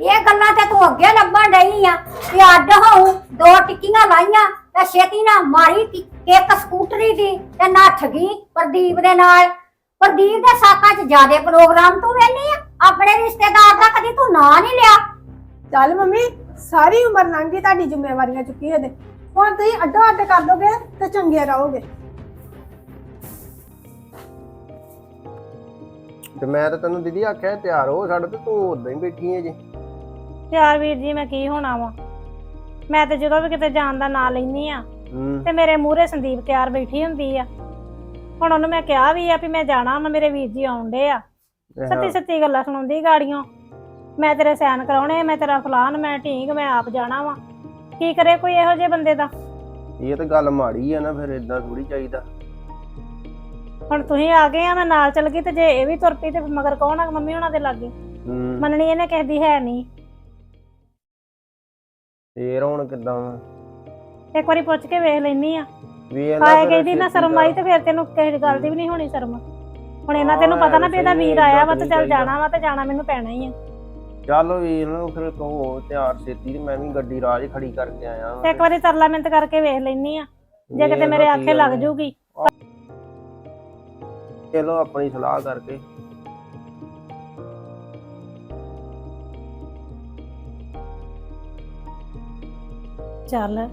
Speaker 1: ਇਹ ਗੱਲਾਂ ਤੇ ਤੂੰ ਅੱਗੇ ਲੱਭਣ ਡਈ ਆ ਕਿ ਅੱਡ ਹੋਊ ਦੋ ਟਿੱਕੀਆਂ ਲਾਈਆਂ ਤੇ ਛੇਤੀ ਨਾ ਮਾਰੀ ਕਿ- ਇੱਕ ਸਕੂਟਰੀ ਦੀ ਤੇ ਨੱਠ ਗਈ ਪ੍ਰਦੀਪ ਦੇ ਨਾਲ। ਪ੍ਰਦੀਪ ਦੇ ਸਾਕਾਂ 'ਚ ਜਿਆਦੇ ਪ੍ਰੋਗਰਾਮ ਤੂੰ ਵੇਨੀ ਆ? ਆਪਣੇ ਰਿਸ਼ਤੇਦਾਰ ਦਾ ਕਦੀ ਤੂੰ ਨਾਂ ਨਹੀਂ ਲਿਆ।
Speaker 3: ਚੱਲ ਮੰਮੀ ਸਾਰੀ ਉਮਰ ਲੰਘ ਗਈ ਤੁਹਾਡੀ ਜ਼ਿੰਮੇਵਾਰੀਆਂ ਚੁੱਕੀ ਤੇ ਹੁਣ ਤੁਸੀਂ ਅੱਡੋ ਅੱਡ ਕਰ ਦੋਗੇ ਤੇ ਚੰਗੇ ਰਹੋਗੇ।
Speaker 5: ਤੇ ਮੈਂ ਤਾਂ ਤੈਨੂੰ ਦੀਦੀ ਆਖਿਆ ਤਿਆਰ ਹੋ ਛੱਡ ਤੇ ਤੂੰ ਉਦਾਂ ਹੀ ਬੈਠੀ ਹੈ ਜੀ।
Speaker 2: ਯਾਰ ਵੀਰ ਜੀ ਮੈਂ ਕੀ ਹੋਣਾ ਵਾ? ਮੈਂ ਤੇ ਜਦੋਂ ਵੀ ਕਿਤੇ ਜਾਣ ਦਾ ਨਾਂ ਲੈਨੀ ਆ
Speaker 5: ਹੂੰ।
Speaker 2: ਤੇ ਮੇਰੇ ਮੂਹਰੇ ਸੰਦੀਪ ਤਿਆਰ ਬੈਠੀ ਹੁੰਦੀ ਆ। ਹੁਣ ਉਹਨੂੰ ਮੈਂ ਕਿਹਾ ਵੀ ਆ ਵੀ ਮੈਂ ਜਾਣਾ ਵਾ ਮੇਰੇ ਵੀਰ ਜੀ ਆਉਂਦੇ ਆ। ਸੱਤੀ ਸੱਤੀ ਗੱਲਾਂ ਸੁਣਾਉਂਦੀ ਗਾੜੀਆਂ। ਮੈਂ ਤੇਰੇ ਸੈਨ ਕਰਾਉਣੇ ਮੈਂ ਤੇਰਾ ਫਲਾਨ ਮੈਂ ਢੀਂਗ ਮੈਂ ਆਪ ਜਾਣਾ ਵਾ। ਕੀ ਕਰੇ ਕੋਈ ਇਹੋ ਜਿਹੇ ਬੰਦੇ ਦਾ?
Speaker 5: ਇਹ ਤਾਂ ਗੱਲ ਮਾੜੀ ਆ ਨਾ ਫਿਰ ਇਦਾਂ ਥੋੜੀ ਚਾਹੀਦਾ।
Speaker 2: ਹੁਣ ਤੁਸੀਂ ਆ ਗਏ ਆ ਮੈਂ ਨਾਲ ਚੱਲ ਗਈ ਤੇ ਜੇ ਇਹ ਵੀ ਤੁਰ ਪਈ ਤੇ ਮਗਰ ਕੌਣ ਆ ਮੰਮੀ ਉਹਨਾਂ ਦੇ ਲਾਗੇ?
Speaker 5: ਹੂੰ।
Speaker 2: ਮੰਨਣੀ ਇਹਨੇ ਕਿਸੇ ਦੀ ਹੈ ਨਹੀਂ।
Speaker 5: ਫੇਰ ਹੁਣ ਕਿੱਦਾਂ ਵਾ?
Speaker 2: ਇੱਕ ਵਾਰੀ ਪੁੱਛ ਕੇ ਵੇਖ ਲੈਨੀ ਆ।
Speaker 5: ਵੀ ਇਹਦਾ
Speaker 2: ਆਏ
Speaker 5: ਫਿਰ
Speaker 2: ਗਈ ਦੀ ਨਾ ਸ਼ਰਮ ਆਈ ਤੇ ਫਿਰ ਤੈਨੂੰ ਕਿਸੇ ਗੱਲ ਦੀ ਵੀ ਨਹੀਂ ਹੋਣੀ ਸ਼ਰਮ। ਹੁਣ ਇਹਨਾਂ ਤੈਨੂੰ ਪਤਾ ਨਾ ਵੀ ਇਹਦਾ ਵੀਰ ਆਇਆ ਵਾ ਤੇ ਚੱਲ। ਜਾਣਾ ਵਾ ਤੇ ਜਾਣਾ ਮੈਨੂੰ ਪੈਣਾ ਹੀ ਆ।
Speaker 5: ਚੱਲ ਵੀਰ ਨੂੰ ਫਿਰ ਕਹੋ ਤਿਆਰ ਛੇਤੀ ਮੈਂ ਵੀ ਗੱਡੀ ਰਾਜ ਖੜੀ ਕਰਕੇ ਆਇਆ
Speaker 2: ਤੇ ਇੱਕ ਵਾਰੀ ਤਰਲਾ ਮਿੰਤ ਕਰਕੇ ਵੇਖ ਲੈਨੀ ਆ। ਜੇ ਕਿਤੇ ਮੇਰੇ ਆਖੇ ਲੱਗ ਜੂਗੀ।
Speaker 5: ਚਲੋ ਆਪਣੀ ਸਲਾਹ ਕਰਕੇ।
Speaker 2: ਚੱਲ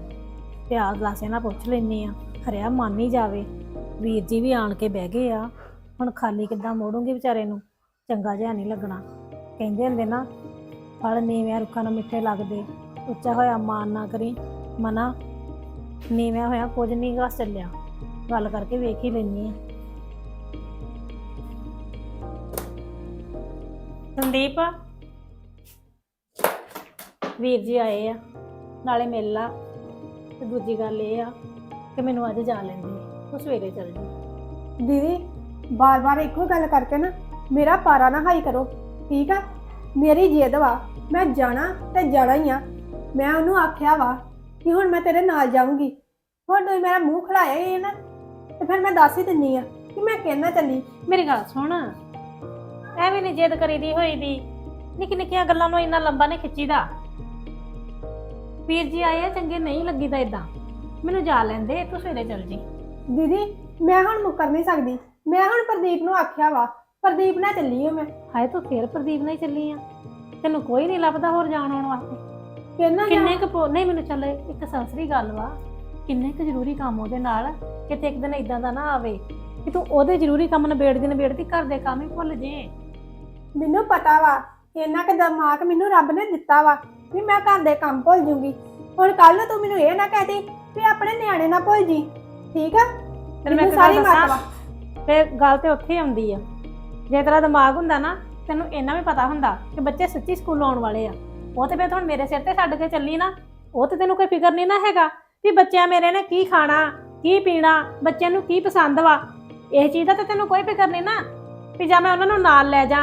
Speaker 2: ਪਿਆਰ ਗਲਾਸੇ ਨਾਲ ਪੁੱਛ ਲੈਨੀ ਆ ਹਰਿਆ ਮੰਨ ਹੀ ਜਾਵੇ। ਵੀਰ ਜੀ ਵੀ ਆਣ ਕੇ ਬਹਿ ਗਏ ਆ। ਹੁਣ ਖਾਲੀ ਕਿੱਦਾਂ ਮੋੜੂੰਗੀ ਵਿਚਾਰੇ ਨੂੰ? ਚੰਗਾ ਜਿਹਾ ਨਹੀਂ ਲੱਗਣਾ। ਕਹਿੰਦੇ ਹੁੰਦੇ ਨਾ, ਫਲ ਨੀਵਿਆਂ ਰੁੱਖਾਂ ਨੂੰ ਮਿੱਠੇ ਲੱਗਦੇ। ਉੱਚਾ ਹੋਇਆ ਮਾਨ ਨਾ ਕਰੀ। ਮਨਾ, ਨੀਵਿਆਂ ਹੋਇਆ ਕੁਝ ਨਹੀਂ ਗਾ ਚੱਲਿਆ। ਗੱਲ ਕਰਕੇ ਵੇਖ ਹੀ ਲੈਨੀ ਆ ਸੰਦੀਪ? ਵੀਰ ਜੀ ਆਏ ਆ। ਨਾਲੇ ਮਿਲ ਲਾ। ਤੇ ਦੂਜੀ ਗੱਲ ਇਹ ਆ ਕਿ ਮੈਨੂੰ ਅੱਜ ਜਾ ਲੈਂਦੇ ਤੂੰ ਸਵੇਰੇ ਚੱਲ ਜੀ।
Speaker 3: ਦੀਦੀ ਬਾਰ-ਬਾਰ ਇੱਕੋ ਗੱਲ ਕਰਕੇ ਨਾ ਮੇਰਾ ਪਾਰਾ ਨਾ ਹਾਈ ਕਰੋ ਠੀਕ ਆ? ਮੇਰੀ ਜਿੱਦ ਵਾ ਮੈਂ ਜਾਣਾ ਤੇ ਜਾਣਾ ਹੀ ਆ। ਮੈਂ ਉਹਨੂੰ ਆਖਿਆ ਵਾ ਕਿ ਹੁਣ ਮੈਂ ਤੇਰੇ ਨਾਲ ਜਾਊਂਗੀ। ਹੁਣ ਤੁਸੀਂ ਮੇਰਾ ਮੂੰਹ ਖੜਾਇਆ ਹੈ ਨਾ ਤੇ ਫਿਰ ਮੈਂ ਦੱਸ ਹੀ ਦਿੰਨੀ ਆ ਕਿ ਮੈਂ ਕਹਿਣਾ ਚੱਲੀ।
Speaker 2: ਮੇਰੀ ਗੱਲ ਸੁਣ। ਐਵੇਂ ਨਹੀਂ ਜਿੱਦ ਕਰੀਦੀ ਹੋਈ ਦੀ ਨਿੱਕੀ ਨਿੱਕੀਆਂ ਗੱਲਾਂ ਨੂੰ ਇੰਨਾ ਲੰਬਾ ਨਹੀਂ ਖਿੱਚੀਦਾ। ਵੀਰ ਜੀ ਆਏ ਆ ਚੰਗੇ ਨਹੀਂ ਲੱਗੀਦਾ ਇਦਾਂ ਮੈਨੂੰ ਜਾ ਲੈਂਦੇ ਤੂੰ ਸਵੇਰੇ ਚੱਲ ਜੀ।
Speaker 3: ਦੀਦੀ ਮੈਂ ਹੁਣ ਮੁੱਕਰ ਨਹੀਂ ਸਕਦੀ। ਮੈਂ ਹੁਣ ਪ੍ਰਦੀਪ ਨੂੰ ਆਖਿਆ ਵਾ ਪ੍ਰਦੀਪ ਨਾਲ ਚੱਲੀ ਹਾਂ ਮੈਂ।
Speaker 2: ਹਾਏ ਤੂੰ ਫੇਰ ਪ੍ਰਦੀਪ ਨਾਲ ਹੀ ਚੱਲੀ ਆ। ਤੈਨੂੰ ਕੋਈ ਨਹੀਂ ਲੱਭਦਾ ਹੋਰ ਜਾਣ ਆਉਣ ਵਾਸਤੇ।
Speaker 3: ਕਹਿਣਾ
Speaker 2: ਕਿੰਨੇ ਕੁ ਪੋ- ਨਹੀਂ ਮੈਨੂੰ ਚੱਲ ਇੱਕ ਸੰਸਰੀ ਗੱਲ ਵਾ। ਕਿੰਨੇ ਕੁ ਜ਼ਰੂਰੀ ਕੰਮ ਉਹਦੇ ਨਾਲ ਕਿਤੇ ਇੱਕ ਦਿਨ ਇਦਾਂ ਦਾ ਨਾ ਆਵੇ ਕਿ ਤੂੰ ਉਹਦੇ ਜ਼ਰੂਰੀ ਕੰਮ ਨਿਬੇੜਦੀ ਨਿਬੇੜਦੀ ਘਰ ਦੇ ਕੰਮ ਹੀ ਭੁੱਲ ਜੇ।
Speaker 3: ਮੈਨੂੰ ਪਤਾ ਵਾ ਇੰਨਾ ਕਿ ਦਿਮਾਗ ਮੈਨੂੰ ਰੱਬ ਨੇ ਦਿੱਤਾ ਵਾ। ਵੀ ਮੈਂ ਘਰ ਦੇ ਕੰਮ ਭੁੱਲ ਜੂੰਗੀ। ਹੁਣ ਕੱਲ ਨੂੰ ਤੂੰ ਮੈਨੂੰ ਇਹ ਨਾ ਕਹਦੀ ਵੀ ਆਪਣੇ ਨਿਆਣੇ ਨਾ ਭੁੱਲ ਜੀ। ਠੀਕ ਆ?
Speaker 2: ਤੈਨੂੰ ਮੈਂ
Speaker 3: ਮੈਨੂੰ
Speaker 2: ਇੱਕ
Speaker 3: ਸਾਰੀ ਮੱਤ
Speaker 2: ਦੱਸਾਂ? ਤੇ ਗੱਲ ਤੇ ਉੱਥੇ ਹੀ ਆਉਂਦੀ ਆ। ਜੇ ਤੇਰਾ ਦਿਮਾਗ ਹੁੰਦਾ ਨਾ ਤੈਨੂੰ ਇੰਨਾ ਵੀ ਪਤਾ ਹੁੰਦਾ ਕਿ ਬੱਚੇ ਸੱਚੀ ਸਕੂਲ ਆਉਣ ਵਾਲੇ ਆ। ਉਹ ਤੇ ਫਿਰ ਹੁਣ ਮੇਰੇ ਸਿਰ ਤੇ ਛੱਡ ਕੇ ਚੱਲੀ ਨਾ ਉਹ ਤੇ ਤੈਨੂੰ ਕੋਈ ਫਿਕਰ ਨਹੀਂ ਨਾ ਹੈਗਾ ਵੀ ਬੱਚਿਆਂ ਮੇਰੇ ਨੇ ਕੀ ਖਾਣਾ ਕੀ ਪੀਣਾ ਬੱਚਿਆਂ ਨੂੰ ਕੀ ਪਸੰਦ ਵਾ। ਇਹ ਚੀਜ਼ ਦਾ ਤੇ ਤੈਨੂੰ ਕੋਈ ਫਿਕਰ ਨਹੀਂ ਨਾ ਵੀ ਜਾਂ ਮੈਂ ਉਹਨਾਂ ਨੂੰ ਨਾਲ ਲੈ ਜਾ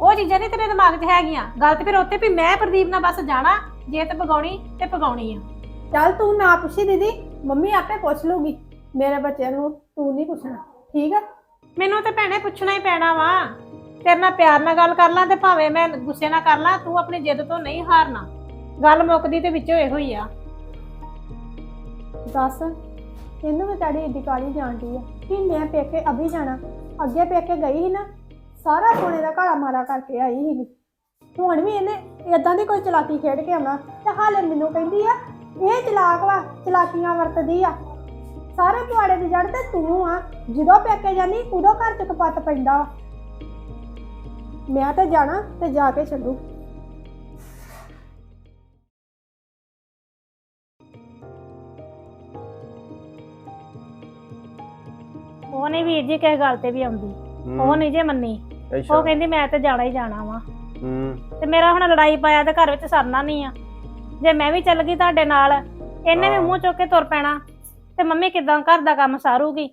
Speaker 2: ਉਹ ਚੀਜ਼ਾਂ ਨਹੀਂ ਤੇਰੇ ਦਿਮਾਗ 'ਚ ਹੈਗੀਆਂ। ਗੱਲ ਤੇ ਫਿਰ ਉੱਥੇ ਵੀ ਮੈਂ ਪ੍ਰਦੀਪ ਨਾਲ ਬਸ ਜਾਣਾ ਜੇ ਤੇ ਪਗਾਉਣੀ ਤੇ ਪਗਾਉਣੀ ਆ।
Speaker 3: ਚੱਲ ਤੂੰ ਨਾ ਪੁੱਛੀ ਦੀਦੀ ਮੰਮੀ ਆਪੇ ਪੁੱਛ ਲੂਗੀ। ਮੇਰੇ ਬੱਚਿਆਂ ਨੂੰ ਤੂੰ ਨਹੀਂ ਪੁੱਛਣਾ ਠੀਕ ਆ?
Speaker 2: ਮੈਨੂੰ ਤੇ ਭੈਣੇ ਪੁੱਛਣਾ ਹੀ ਪੈਣਾ ਵਾ। ਤੇਰੇ ਨਾਲ ਪਿਆਰ ਨਾਲ ਗੱਲ ਕਰ ਲਾਂ ਤੇ ਭਾਵੇਂ ਮੈਂ ਗੁੱਸੇ ਨਾਲ ਕਰ ਲਾਂ ਤੂੰ ਆਪਣੀ ਜਿੱਦ ਤੋਂ ਨਹੀਂ ਹਾਰਨਾ। ਗੱਲ ਮੁੱਕਦੀ ਤੇ ਵਿੱਚੋਂ ਇਹੋ ਹੀ ਆ।
Speaker 3: ਦੱਸ ਇਹਨੂੰ ਵੀ ਤੁਹਾਡੀ ਏਡੀ ਕਾਲੀ ਜਾਣਦੀ ਆ ਕਿ ਮੈਂ ਪੇਕੇ ਅਭੀ ਜਾਣਾ। ਅੱਗੇ ਪੇਕੇ ਗਈ ਸੀ ਨਾ ਸਾਰਾ ਸੋਨੇ ਦਾ ਘਾੜਾ ਮਾਰਾ ਕਰਕੇ ਆਈ ਸੀਗੀ ਹੁਣ ਵੀ ਇਹਨੇ ਇਦਾਂ ਦੀ ਕੋਈ ਚਲਾਕੀ ਖੇਡ ਕੇ ਆਉਣਾ ਤੇ ਹਾਲੇ ਮੈਨੂੰ ਕਹਿੰਦੀ ਆ ਇਹ ਚਲਾਕ ਵਾ ਚਲਾਕੀਆਂ ਵਰਤਦੀ ਆ। ਸਾਰੇ ਪੁਆੜੇ ਦੀ ਜੜ ਤੇ ਤੂੰ ਆ ਜਦੋਂ ਪੇਕੇ ਜਾਨੀ ਉਦੋਂ ਘਰ ਚ ਕਪੱਤ ਪੈਂਦਾ ਵਾ। ਮੈਂ ਤਾਂ ਜਾਣਾ ਤੇ ਜਾ ਕੇ ਛੱਡੂ।
Speaker 2: ਉਹ ਨਹੀਂ ਵੀਰ ਜੀ ਕਿਸੇ ਗੱਲ ਤੇ ਵੀ ਆਉਂਦੀ। ਉਹ ਨਹੀਂ ਜੇ ਮੰਨੀ।
Speaker 5: ਅੱਛਾ।
Speaker 2: ਉਹ ਕਹਿੰਦੀ ਮੈਂ ਤੇ ਜਾਣਾ ਹੀ ਜਾਣਾ ਵਾ।
Speaker 5: ਹੂੰ।
Speaker 2: ਤੇ ਮੇਰਾ ਹੁਣ ਲੜਾਈ ਪਾਇਆ ਤੇ ਘਰ ਵਿੱਚ ਸਰਨਾ ਨਹੀਂ ਆ। ਜੇ ਮੈਂ ਵੀ ਚੱਲ ਗਈ ਤੁਹਾਡੇ ਨਾਲ ਇਹਨੇ ਵੀ। ਮੂੰਹ ਚੁੱਕ ਕੇ ਤੁਰ ਪੈਣਾ। ਤੇ ਮੰਮੀ ਕਿਦਾਂ ਘਰ ਦਾ ਕੰਮ ਸਾਰੂਗੀ?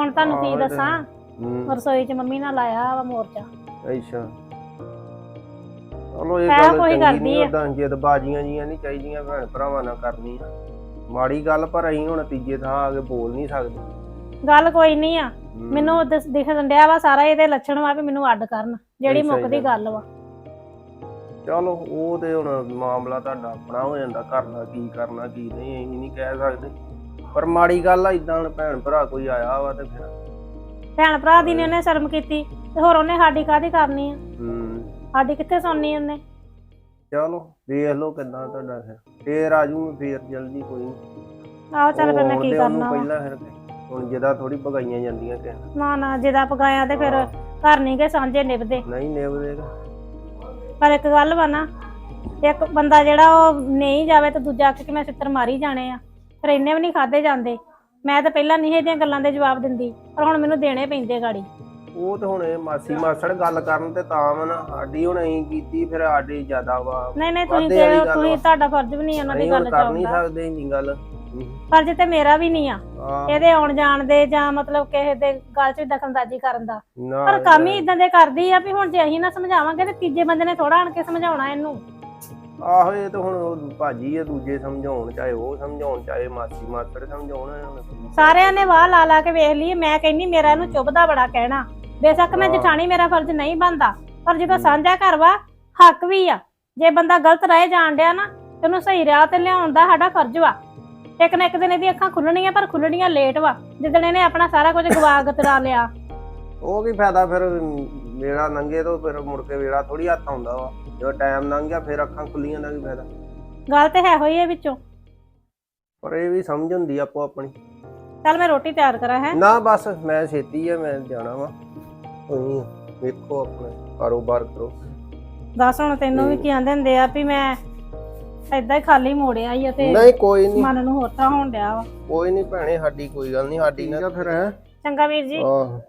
Speaker 2: ਹੁਣ ਤੁਹਾਨੂੰ ਕੀ ਦੱਸਾਂ?
Speaker 5: ਹੂੰ।
Speaker 2: ਰਸੋਈ 'ਚ ਮੰਮੀ ਨਾਲ ਲਾਇਆ ਵਾ ਮੋਰਚਾ।
Speaker 5: ਅੱਛਾ। ਚਲੋ ਇਹ
Speaker 2: ਹੈ
Speaker 5: ਗੱਲ
Speaker 2: ਕੋਈ
Speaker 5: ਚੰਗੀ
Speaker 2: ਕਰਦੀ
Speaker 5: ਨਹੀਂ
Speaker 2: ਆ।
Speaker 5: ਉਦਾਂ ਜਿੱਦ ਬਾਜੀਆਂ ਜੀਆਂ ਨਹੀਂ ਚਾਹੀਦੀਆਂ ਭੈਣ ਭਰਾਵਾਂ ਨਾਲ ਕਰਨੀਆਂ ਮਾੜੀ ਗੱਲ ਪਰ ਅਸੀਂ ਹੁਣ ਤੀਜੇ ਥਾਂ ਆ ਕੇ ਬੋਲ ਨਹੀਂ ਸਕਦੇ।
Speaker 2: ਗੱਲ ਕੋਈ ਨਹੀਂ ਆ। ਮੈਨੂੰ ਦਿਸ- ਦਿਖਣ ਡਿਆ ਵਾ ਸਾਰਾ ਇਹਦੇ ਲੱਛਣ ਵਾ ਵੀ ਮੈਨੂੰ ਅੱਡ ਕਰਨ ਜਿਹੜੀ
Speaker 5: ਅੱਛਾ ਜੀ।
Speaker 2: ਮੁੱਕਦੀ ਗੱਲ ਵਾ।
Speaker 5: ਚਲੋ ਉਹ ਤੇ ਹੁਣ ਮਾਮਲਾ ਤੁਹਾਡਾ ਆਪਣਾ ਹੋ ਜਾਂਦਾ ਦਾ ਕੀ ਕਰਨਾ ਕੀ ਨਹੀਂ ਅਸੀਂ ਨਹੀਂ ਕਹਿ ਸਕਦੇ। ਪਰ ਮਾੜੀ ਗੱਲ ਆ ਇਦਾਂ ਹੁਣ ਭੈਣ ਭਰਾ ਕੋਈ ਆਇਆ ਵਾ ਤੇ ਫਿਰ
Speaker 2: ਭੈਣ ਭਰਾ ਦੀ ਨੇ ਉਹਨੇ ਸ਼ਰਮ ਕੀਤੀ ਤੇ ਹੋਰ ਉਹਨੇ ਸਾਡੀ ਕਾਹਦੀ ਕਰਨੀ ਆ?
Speaker 5: ਹੂੰ।
Speaker 2: ਸਾਡੀ ਕਿੱਥੇ ਸੁਣਨੀ ਉਹਨੇ?
Speaker 5: ਚਲੋ ਵੇਖ ਲਓ ਕਿੱਦਾਂ ਤੁਹਾਡਾ ਫਿਰ। ਮੈਂ ਫੇਰ ਜਲਦੀ ਕੋਈ। ਨਹੀਂ
Speaker 2: ਆਹੋ ਚੱਲ ਫਿਰ ਮੈਂ ਕੀ ਕਰਨਾ ਵਾ।
Speaker 5: ਪਹਿਲਾਂ ਫਿਰ ਹੁਣ ਜਿਹਦਾ ਥੋੜੀ ਭਗਾਈਆਂ ਜਾਂਦੀਆਂ ਕਿ
Speaker 2: ਨਾ ਨਾ ਜਿਹਦਾ ਪਗਾਇਆ ਤੇ ਫਿਰ ਘਰ ਨਹੀਂ ਗਏ ਸਾਂਝੇ ਨਿਭਦੇ।
Speaker 5: ਨਹੀਂ ਨਿਭਦੇਗਾ
Speaker 2: ਪਰ ਇੱਕ ਗੱਲ ਵਾ ਨਾ ਇੱਕ ਬੰਦਾ ਜਿਹੜਾ ਉਹ ਨਹੀਂ ਜਾਵੇ ਤੇ ਦੂਜਾ ਆਖ ਕੇ ਮੈਂ ਛਿੱਤਰ ਮਾਰੀ ਜਾਣੇ ਆ। ਫਿਰ ਇੰਨੇ ਵੀ ਨਹੀਂ ਖਾਦੇ ਜਾਂਦੇ। ਮੈਂ ਤਾਂ ਪਹਿਲਾਂ ਨਹੀਂ ਇਹਦੀਆਂ ਗੱਲਾਂ ਦੇ ਜਵਾਬ ਦਿੰਦੀ ਪਰ ਹੁਣ ਮੈਨੂੰ ਦੇਣੇ ਪੈਂਦੇ ਗਾੜੀ।
Speaker 5: ਉਹ ਤੇ ਹੁਣ ਇਹ ਮਾਸੀ ਮਾਸੜ ਗੱਲ ਕਰਨ ਤੇ ਤਾਂ ਵਾ ਨਾ ਸਾਡੀ ਹੁਣ ਅਸੀਂ ਕੀਤੀ ਫਿਰ ਸਾਡੀ ਜ਼ਿਆਦਾ ਵਾ।
Speaker 2: ਨਹੀਂ ਨਹੀਂ ਤੁਸੀਂ
Speaker 5: ਵਾਧੇ ਵਾਲੀ
Speaker 2: ਤੇ
Speaker 5: ਗੱਲ
Speaker 2: ਤੁਸੀਂ
Speaker 5: ਵਾ।
Speaker 2: ਤੁਹਾਡਾ ਫਰਜ਼ ਵੀ ਨਹੀਂ ਉਹਨਾਂ ਦੀ
Speaker 5: ਅਸੀਂ
Speaker 2: ਗੱਲ
Speaker 5: ਹੁਣ ਕਰ ਨਹੀਂ ਸਕਦੇ ਇੰਨੀ ਗੱਲ।
Speaker 2: ਫਰਜ਼ ਤੇ ਮੇਰਾ ਵੀ ਨਹੀਂ ਆ ਇਹਦੇ ਆਉਣ ਜਾਣ ਦੇ ਜਾਂ ਮਤਲਬ ਕਿਸੇ ਦੇ ਗੱਲ 'ਚ ਦਖਲਅੰਦਾਜ਼ੀ ਕਰਨ ਦਾ।
Speaker 5: ਨਾ
Speaker 2: ਪਰ ਕੰਮ ਹੀ ਇਦਾਂ ਦੇ ਕਰਦੀ ਆ ਵੀ ਹੁਣ ਜੇ ਅਸੀਂ ਨਾ ਸਮਝਾਵਾਂਗੇ ਤੇ ਤੀਜੇ ਬੰਦੇ ਨੇ ਥੋੜਾ ਆਣ ਕੇ ਸਮਝਾਉਣਾ ਇਹਨੂੰ।
Speaker 5: ਆਹੋ ਇਹ ਤਾਂ ਹੁਣ ਉਹ ਭਾਜੀ ਆ ਦੂਜੇ ਸਮਝਾਉਣ ਚਾਹੇ ਉਹ ਸਮਝਾਉਣ ਚਾਹੇ ਮਾਸੀ ਮਾਸੜ ਸਮਝਾਉਣ।
Speaker 2: ਸਾਰਿਆਂ ਨੇ ਵਾਹ ਲਾ ਲਾ ਕੇ ਵੇਖ ਲਈ ਮੈਂ ਕਹਿੰਨੀ ਮੇਰਾ ਇਹਨੂੰ ਚੁੱਭਦਾ ਬੜਾ ਕਹਿਣਾ। ਬੇਸ਼ੱਕ ਮੈਂ
Speaker 5: ਹਾਂ।
Speaker 2: ਜਠਾਣੀ ਮੇਰਾ ਫਰਜ਼ ਨਹੀਂ ਬਣਦਾ ਪਰ ਜਦੋਂ ਸਾਂਝਾ ਘਰ ਵਾ ਹੱਕ ਵੀ ਆ। ਜੇ ਬੰਦਾ ਗਲਤ ਰਾਹ ਜਾਣ ਡਿਆ ਨਾ ਤੇ ਉਹਨੂੰ ਸਹੀ ਰਾਹ ਤੇ ਲਿਆਉਣ ਦਾ ਸਾਡਾ ਫਰਜ਼ ਵਾ। ਇੱਕ ਨਾ ਇੱਕ ਦਿਨ ਇਹਦੀ ਅੱਖਾਂ ਖੁੱਲਣੀਆਂ ਪਰ ਖੁੱਲਣੀਆਂ ਲੇਟ ਵਾ। ਜਿੱਦਣ ਇਹਨੇ ਆਪਣਾ ਸਾਰਾ ਕੁਝ ਗਵਾ ਗਤਰਾ ਲਿਆ।
Speaker 5: ਉਹ ਕੀ ਫਾਇਦਾ ਫਿਰ ਵੇਲਾ ਲੰਘੇ ਤੋਂ ਫਿਰ ਮੁੜ ਕੇ ਵੇਲਾ ਥੋੜੀ ਹੱਥ ਆਉਂਦਾ ਵਾ। ਜਦੋਂ ਟਾਈਮ ਲੰਘ ਗਿਆ ਫਿਰ ਅੱਖਾਂ ਖੁੱਲੀਆਂ ਦਾ ਕੀ ਫਾਇਦਾ।
Speaker 2: ਗੱਲ ਤੇ ਹੈ ਹੋਈ ਇਹ ਵਿੱਚੋਂ।
Speaker 5: ਪਰ ਇਹ ਵੀ ਸਮਝ ਹੁੰਦੀ ਆਪੋ ਆਪਣੀ।
Speaker 2: ਚੱਲ ਮੈਂ ਰੋਟੀ ਤਿਆਰ ਕਰਾਂ ਹੈ।
Speaker 5: ਨਾ ਬਸ ਮੈਂ ਛੇਤੀ ਆ ਮੈਂ ਜਾਣਾ ਵਾ। ਤੁਸੀਂ ਵੇਖੋ ਆਪਣਾ ਕਾਰੋਬਾਰ ਕਰੋ।
Speaker 2: ਦੱਸ ਹੁਣ ਤੈਨੂੰ ਵੀ ਕੀ ਆਂਦੇ ਹੁੰਦੇ ਆ ਵੀ ਮੈਂ ਏਦਾਂ ਹੀ ਖਾਲੀ ਮੋੜਿਆ ਹੀ ਆ ਤੇ
Speaker 5: ਨਹੀਂ ਕੋਈ ਨਹੀਂ।
Speaker 2: ਮਨ ਨੂੰ ਹੋਰ ਤਰ੍ਹਾਂ ਹੋਣ ਡਿਆ ਵਾ।
Speaker 5: ਕੋਈ ਨਹੀਂ ਭੈਣੇ ਸਾਡੀ ਕੋਈ ਗੱਲ ਨਹੀਂ ਸਾਡੀ ਨਾ ਫਿਰ ਹੈ?
Speaker 2: ਚੰਗਾ ਵੀਰ ਜੀ।
Speaker 5: ਆਹ।